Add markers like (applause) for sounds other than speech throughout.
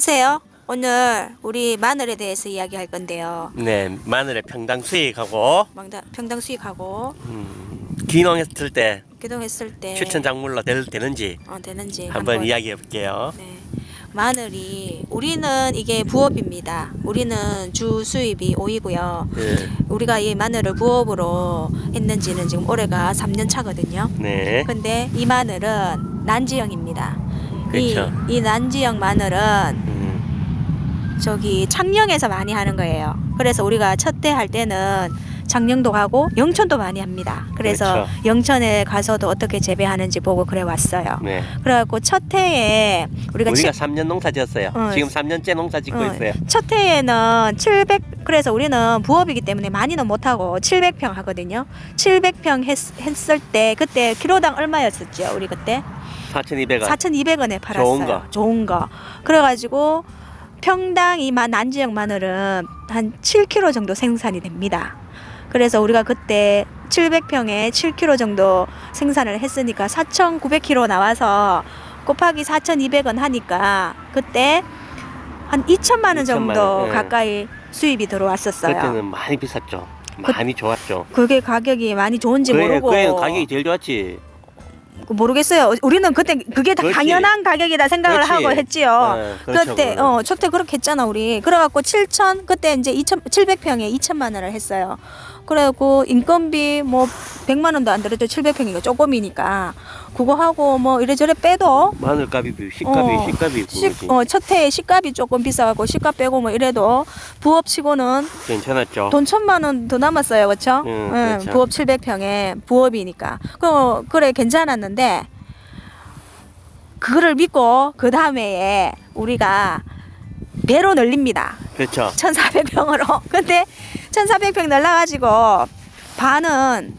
안녕하세요. 오늘 우리 마늘에 대해서 이야기할 건데요. 네, 마늘의 평당 수익하고 망다- 평당 수익하고 음, 귀농했을 때 기동했을 때 추천 작물로 될, 되는지 어, 되는지 한번 이야기해 볼게요. 네. 마늘이 우리는 이게 부업입니다. 우리는 주 수입이 오이고요. 네, 우리가 이 마늘을 부업으로 했는지는 지금 올해가 3년 차거든요. 네, 근데 이 마늘은 난지형입니다. 그렇죠. 이, 이 난지형 마늘은 음, 저기 창녕에서 많이 하는 거예요. 그래서 우리가 첫 때 할 때는 창녕도 가고 영천도 많이 합니다. 그래서 그렇죠. 영천에 가서도 어떻게 재배하는지 보고 그래 왔어요. 네. 그래갖고 첫 해에 우리가 우리가 치- 3년 농사 지었어요. 어, 지금 3년째 농사 짓고 어, 있어요. 첫 해에는 700 그래서 우리는 부업이기 때문에 많이는 못 하고 700평 하거든요. 700평 했, 했을 때 그때 키로당 얼마였었죠? 우리 그때 4,200원. 4,200원에 팔았어요. 좋은 거. 좋은 거. 그래가지고 평당 이만 난지역 마늘은 한 7kg 정도 생산이 됩니다. 그래서 우리가 그때 700평에 7kg 정도 생산을 했으니까 4,900kg 나와서 곱하기 4,200원 하니까 그때 한 2천만 원 2천만 정도 원, 예. 가까이 수입이 들어왔었어요. 그때는 많이 비쌌죠. 많이 좋았죠. 그게 가격이 많이 좋은지 그래, 모르고 그게 가격이 제일 좋았지. 모르겠어요. 우리는 그때 그게 다 그렇지. 당연한 가격이다 생각을 그렇지. 하고 했지요. 네, 그렇죠, 그때 그거는. 어 첫때 그렇게 했잖아 우리. 그래갖고 7천 그때 이제 2천 700평에 2천만 원을 했어요. 그래갖고 인건비 뭐 100만 원도 안 들었죠. 700평이니까 조금이니까 그거 하고 뭐 이래저래 빼도 마늘값이 식값이 어, 식값이 시. 어, 첫 해에 시값이 조금 비싸갖고 시값 빼고 뭐 이래도 부업치고는 괜찮았죠. 돈 천만 원 더 남았어요, 그렇죠? 음, 그렇죠. 부업 700평에 부업이니까. 그 그래 괜찮았는데 그거를 믿고 그 다음에 우리가 배로 늘립니다. 그렇죠. 1,400평으로. (laughs) 근데 1,400평 늘려가지고 반은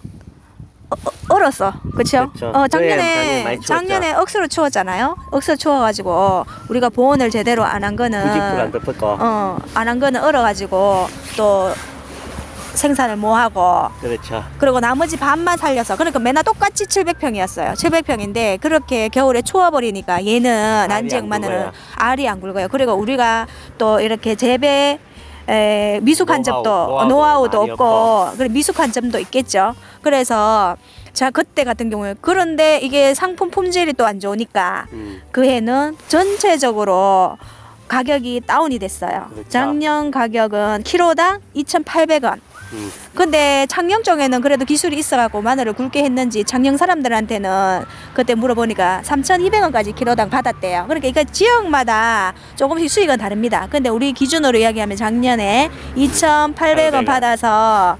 얼었어, 그렇죠? 그렇죠. 어 작년에 작년에 많이 추웠죠. 작년에 억수로 추웠잖아요. 억수로 추워 가지고 우리가 보온을 제대로 안한 거는 안. 어, 안 한 거는 얼어 가지고 또 생산을 못 하고 그렇죠. 그리고 나머지 반만 살려서 그러니까 맨날 똑같이 700평이었어요. 700평인데 그렇게 겨울에 추워버리니까 얘는 난지역 굵어요. 알이 안 굵어요. 그리고 우리가 또 이렇게 재배 에, 미숙한 노하우, 점도 노하우도 노하우도 많이 없고 그래 미숙한 점도 있겠죠. 그래서 자 그때 같은 경우에 그런데 이게 상품 품질이 또 안 좋으니까 음. 그 해는 전체적으로 가격이 다운이 됐어요. 그렇죠. 작년 가격은 키로당 2,800원. 음. 근데 창녕 쪽에는 그래도 기술이 있어갖고 마늘을 굵게 했는지 창녕 사람들한테는 그때 물어보니까 3,200원까지 키로당 받았대요. 그러니까 이거 지역마다 조금씩 수익은 다릅니다. 근데 우리 기준으로 이야기하면 작년에 2,800원 800원. 받아서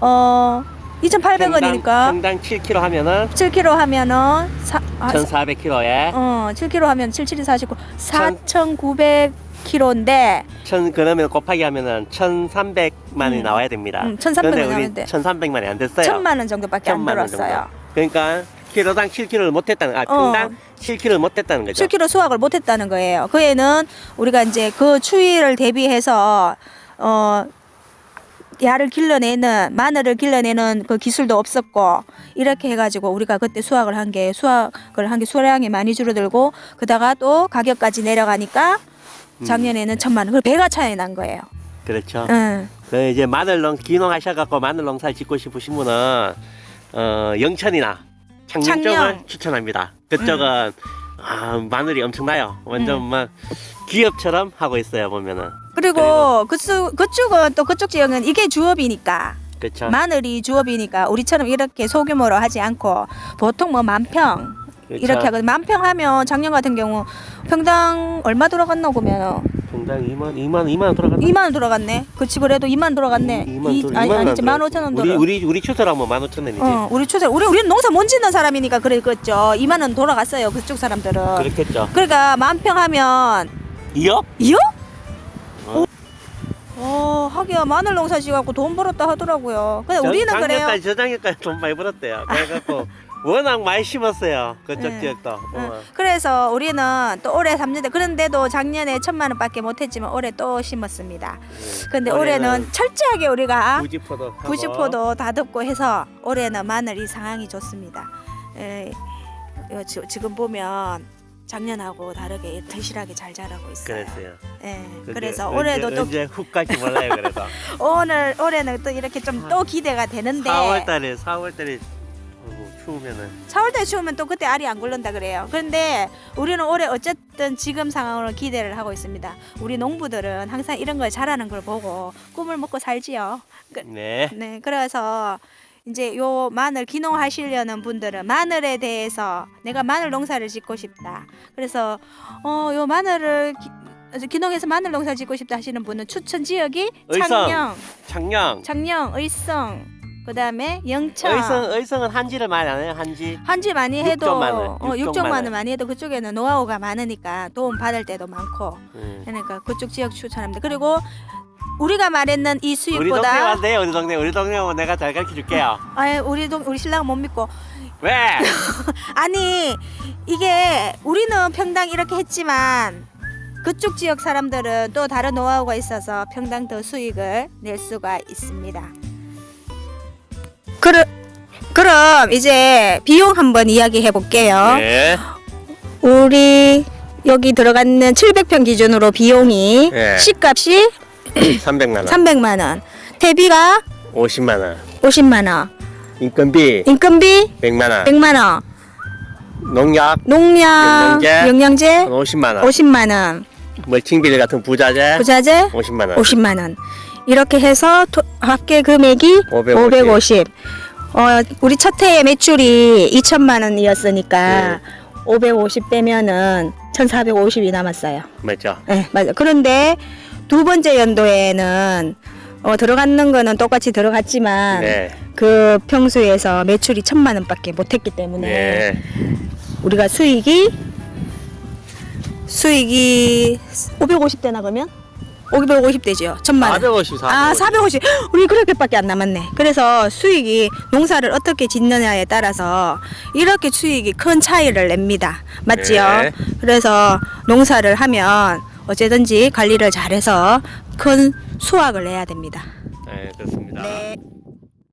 어 2,800원이니까 평당 7kg 하면은 7kg 하면은 사, 아, 1,400kg에 어 7kg 하면 77이 49 천- 4,900kg인데 천 그러면 곱하기 하면은 1,300만이 음. 나와야 됩니다. 음, 1300 근데 만 우리 나오는데. 1,300만이 안 됐어요. 천만 원 정도밖에 안 천만 원 들었어요. 정도. 그러니까 키로당 7kg를 못 했다는 아 어. 평당 7kg를 못 했다는 거죠. 7kg 수확을 못 했다는 거예요. 그 애는 우리가 이제 그 추위를 대비해서 어 야를 길러내는 마늘을 길러내는 그 기술도 없었고 이렇게 해가지고 우리가 그때 수확을 한 게 수확을 한 게 수량이 많이 줄어들고 그다가 또 가격까지 내려가니까 음. 작년에는 천만 원. 그 배가 차이 난 거예요. 그렇죠. 응. 그 이제 마늘농 기농하셔갖고 마늘 농 사 짓고 싶으신 분은 어 영천이나 창녕. 쪽을 추천합니다. 그쪽은 아 마늘이 엄청나요. 완전 음. 막 기업처럼 하고 있어요 보면은. 그리고 그쪽 그쪽은 또 그쪽 지역은 이게 주업이니까 그렇죠. 마늘이 주업이니까 우리처럼 이렇게 소규모로 하지 않고 보통 뭐 만평 그렇죠. 이렇게 하거든. 만평 하면 작년 같은 경우 평당 얼마 들어갔나 보면 평당 2만 2만 2만 원 돌아갔나? 2만 원 들어갔네. 그치 그래도 2만 원 들어갔네. 2만 이- 돌- 아니 2만 원 아니지 들어- 15,000원 우리 들어. 우리 우리 추세라면 15,000원이지. 어, 우리 추세 우리 우리는 농사 못 짓는 사람이니까 그랬겠죠. 2만 원 돌아갔어요. 그쪽 사람들은. 그렇겠죠. 그러니까 만평 하면 2억? 이요? 어. 어, 하기야 마늘 농사 지갖고 돈 벌었다 하더라고요. 근데 우리는 그래요. 작년까지 저작년까지 돈 많이 벌었대요. 그래갖고 (laughs) 워낙 많이 심었어요. 그쪽 네. 지역도. 어. 응. 그래서 우리는 또 올해 3년 그런데도 작년에 천만 원밖에 못했지만 올해 또 심었습니다. 근데 올해는, 철저하게 우리가 부지포도 하고. 부지포도 다듬고 해서 올해는 마늘 이 상황이 좋습니다. 에, 이거 지- 지금 보면 작년하고 다르게 튼실하게 잘 자라고 있어요. 그랬어요. 예. 그래서 올해도 또훅 갈지 몰라요. 그래서 (laughs) 오늘 올해는 또 이렇게 좀 또 기대가 되는데 4월달에 4월달에 추우면은 4월달에 추우면 또 그때 알이 안 굴른다 그래요. 그런데 우리는 올해 어쨌든 지금 상황으로 기대를 하고 있습니다. 우리 농부들은 항상 이런 걸 잘하는 걸 보고 꿈을 먹고 살지요. 그- 네. 네, 그래서 이제 요 마늘 기농하시려는 분들은 마늘에 대해서 내가 마늘 농사를 짓고 싶다. 그래서 어 요 마늘을 기, 어, 기농해서 마늘 농사 짓고 싶다 하시는 분은 추천 지역이 의성. 창녕, 창녕. 창녕, 의성, 그다음에 영천. 의성 의성은 한지를 많이 안 해요. 한지. 한지 많이 해도 육종 마늘, 어, 육종 마늘. 많이 해도 그쪽에는 노하우가 많으니까 도움 받을 때도 많고 음. 그러니까 그쪽 지역 추천합니다. 그리고 우리가 말했는 이 우리 동네 수익보다 왔네요. 우리 동네 우리 동네 오면 내가 잘 가르쳐 줄게요. 아 우리 동 우리 신랑은 못 믿고 왜? (laughs) 아니 이게 우리는 평당 이렇게 했지만 그쪽 지역 사람들은 또 다른 노하우가 있어서 평당 더 수익을 낼 수가 있습니다. 그럼 그럼 이제 비용 한번 이야기해 볼게요. 네. 우리 여기 들어가는 700평 기준으로 비용이 네. 시값이 300만 원. 300만 원, 대비가 50만 원. 50만 원, 인건비 인건비 100만 원. 100만 원, 농약 농약, 영양제? 영양제 50만 원. 50만 원, 멀칭비리 같은 부자재 부자재 50만 원. 50만 원. 이렇게 해서 토, 합계 금액이 550. 550. 어, 우리 첫 해의 매출이 2천만 원이었으니까 550 빼면은 1,450이 남았어요. 맞죠? 네, 맞아. 그런데 두 번째 연도에는 어, 들어가는 거는 똑같이 들어갔지만 네. 그 평소에서 매출이 천만 원밖에 못했기 때문에 네. 우리가 수익이 수익이 550 되나 그러면 550 되죠. 천만 원. 450, 450. 아, 450. (gasps) 우리 그렇게밖에 안 남았네. 그래서 수익이 농사를 어떻게 짓느냐에 따라서 이렇게 수익이 큰 차이를 냅니다. 맞지요? 네. 그래서 농사를 하면 어쨌든지 관리를 잘해서 큰 수확을 내야 됩니다. 네, 그렇습니다. 네.